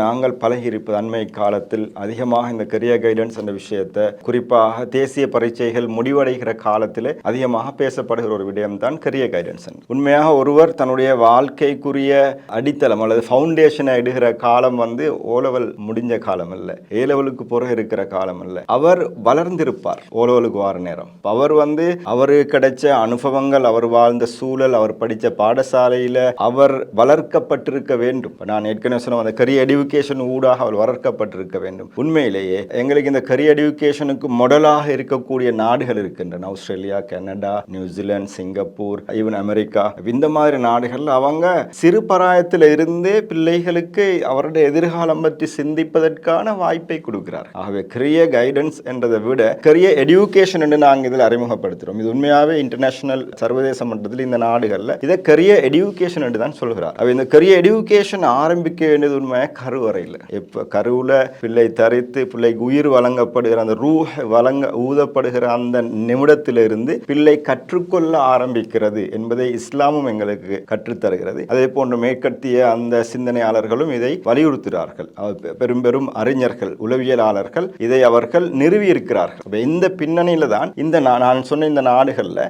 நாங்கள் பழகியிருப்பது அண்மை காலத்தில் அதிகமாக இந்த கரியர் கைடன்ஸ் என்ற விஷயத்தை குறிப்பாக தேசிய பரீட்சைகள் முடிவடைகிற காலத்திலே அதிகமாக பேசப்படுகிற ஒரு விடயம்தான் கரியர் கைடன்ஸ் உண்மையாக ஒருவர் தன்னுடைய வாழ்க்கைக்குரிய அடித்தளம் அல்லது ஃபவுண்டேஷனை இடுகிற காலம் வந்து ஓ லெவல் முடிஞ்ச காலம் அல்ல. ஏ லெவலுக்கு பிறகு இருக்கிற காலம் அல்ல. அவர் வளர்ந்திருப்பார் ஓ லெவலுக்கு வார நேரம். அவர் வந்து அவருக்கு கிடைச்ச அனுபவங்கள் அவர் வாழ்ந்த சூழல் அவர் படித்த பாடசாலையில் அவர் வளர்க்கப்பட்டிருக்க வேண்டும். நான் ஏற்கனவே சொன்ன அந்த கரியர் எடுகேஷன் ஊடாக அவள் வளர்க்கப்பட்டிருக்க வேண்டும். உண்மையிலேயே எங்களுக்கு இந்த கரியர் எடுகேஷனுக்கு மொடலாக இருக்கக்கூடிய நாடுகள் இருக்கின்றன. Australia Canada New Zealand Singapore even America. இந்த மாதிரி நாடுகள் அவங்க சிறு பராயத்தில் இருந்தே பிள்ளைகளுக்கு அவருடைய எதிர்காலம் பற்றி சிந்திப்பதற்கான வாய்ப்பை கொடுக்கிறார். ஆகவே கரியர் கைடன்ஸ் என்றதை விட கரியர் எடுகேஷன் என்று நாங்கள் இதில் அறிமுகப்படுத்துகிறோம் இது உண்மையாகவே இன்டர்நேஷனல் சர்வதேச மட்டத்தில் இந்த நாடுகளில் இதை கரியர் எடுகேஷன் என்று தான் சொல்கிறார். அவ இந்த கரியர் எடுகேஷன் ஆரம்பிக்க வேண்டியது உண்மையாக கருவறையில். இப்போ கருவில் பிள்ளை தரித்து பிள்ளைக்கு உயிர் வழங்கப்படுகிற அந்த ரூ வழங்க ஊதப்படுகிற அந்த நிமிடத்திலிருந்து பிள்ளை கற்றுக்கொள்ள ஆரம்பிக்கிறது என்பதை இஸ்லாமும் எங்களுக்கு கற்றுத்தருகிறது. அதே போன்று மேற்கத்திய அந்த சிந்தனையாளர்களும் இதை வலியுறுத்துகிறார்கள். பெரும் பெரும் அறிஞர்கள் உளவியலாளர்கள் இதை அவர்கள் நிறுவியிருக்கிறார்கள். இந்த பின்னணியில் தான் இந்த நான் சொன்ன இந்த நாடுகளில்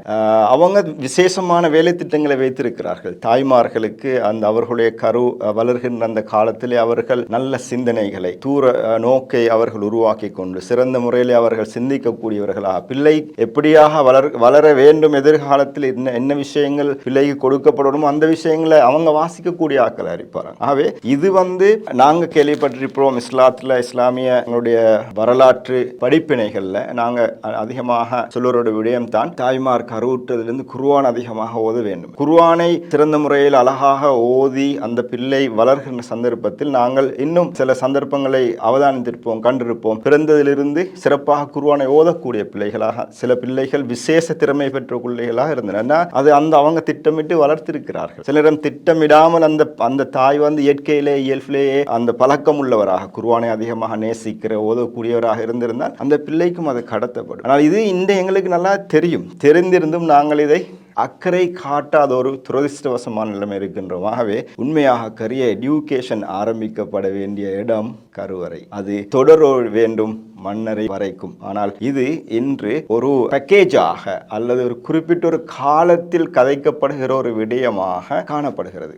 அவங்க விசேஷமான வேலை திட்டங்களை வைத்திருக்கிறார்கள். தாய்மார்களுக்கு அந்த அவர்களுடைய கரு வளர்கின்ற அந்த காலத்திலே அவர்கள் நல்ல சிந்தனைகளை தூர நோக்கை அவர்கள் உருவாக்கி கொண்டு சிறந்த முறையில் அவர்கள் சிந்திக்கக்கூடியவர்களாக பிள்ளை எப்படியாக வளர் வளர வேண்டும்? எதிர்காலத்தில் என்ன என்ன விஷயங்கள் பிள்ளைக்கு கொடுக்கப்படணுமோ அந்த விஷயங்களை அவங்க வாசிக்கக்கூடிய ஆக்களை அறிப்பாங்க ஆகவே இது வந்து நாங்கள் கேள்விப்பட்டிருப்போம் இஸ்லாத்தில் இஸ்லாமிய எங்களுடைய வரலாற்று படிப்பினைகளில். நாங்கள் அதிகமாக சொல்லுவரோட விடயம் தான் தாய்மார் கருவுற்றதிலிருந்து குருவான் அதிகமாக ஓத வேண்டும். குருவானை சிறந்த முறையில் அழகாக ஓதி அந்த பிள்ளை வளர்கின்ற சந்தர்ப்பத்தில் நாங்கள் இன்னும் சில சந்தர்ப்பங்களை அவதானித்திருப்போம் கண்டிருப்போம். பிறந்ததிலிருந்து சிறப்பாக குருவானை ஓதக்கூடிய பிள்ளைகளாக சில பிள்ளைகள் விசேஷ திறமை பெற்ற பிள்ளைகளாக இருந்தன அது அந்த அவங்க திட்டமிட்டு வளர்த்திருக்கிறார்கள். சிலரிடம் திட்டமிடாமல் அந்த அந்த தாய் வந்து இயற்கையிலே இயல்பிலேயே அந்த பழக்கம் உள்ளவராக குருவானை அதிகமாக நேசிக்கிற ஓதக்கூடியவராக இருந்திருந்தால் அந்த பிள்ளைக்கும் அது கடத்தப்படும். ஆனால் இது இந்த எங்களுக்கு நல்லா தெரியும். தெரிந்திருந்தும் நாங்கள் இதை அக்கறை காட்டாத ஒரு துரதிருஷ்டவசமான நிலைமை இருக்கின்றோம். ஆகவே உண்மையாக கரிய எடியூகேஷன் ஆரம்பிக்கப்பட வேண்டிய இடம் கருவறை. அது தொடர வேண்டும் மன்னரை வரைக்கும். ஆனால் இது இன்று ஒரு பேக்கேஜாக அல்லது ஒரு குறிப்பிட்ட ஒரு காலத்தில் கதைக்கப்படுகிற ஒரு விடயமாக காணப்படுகிறது.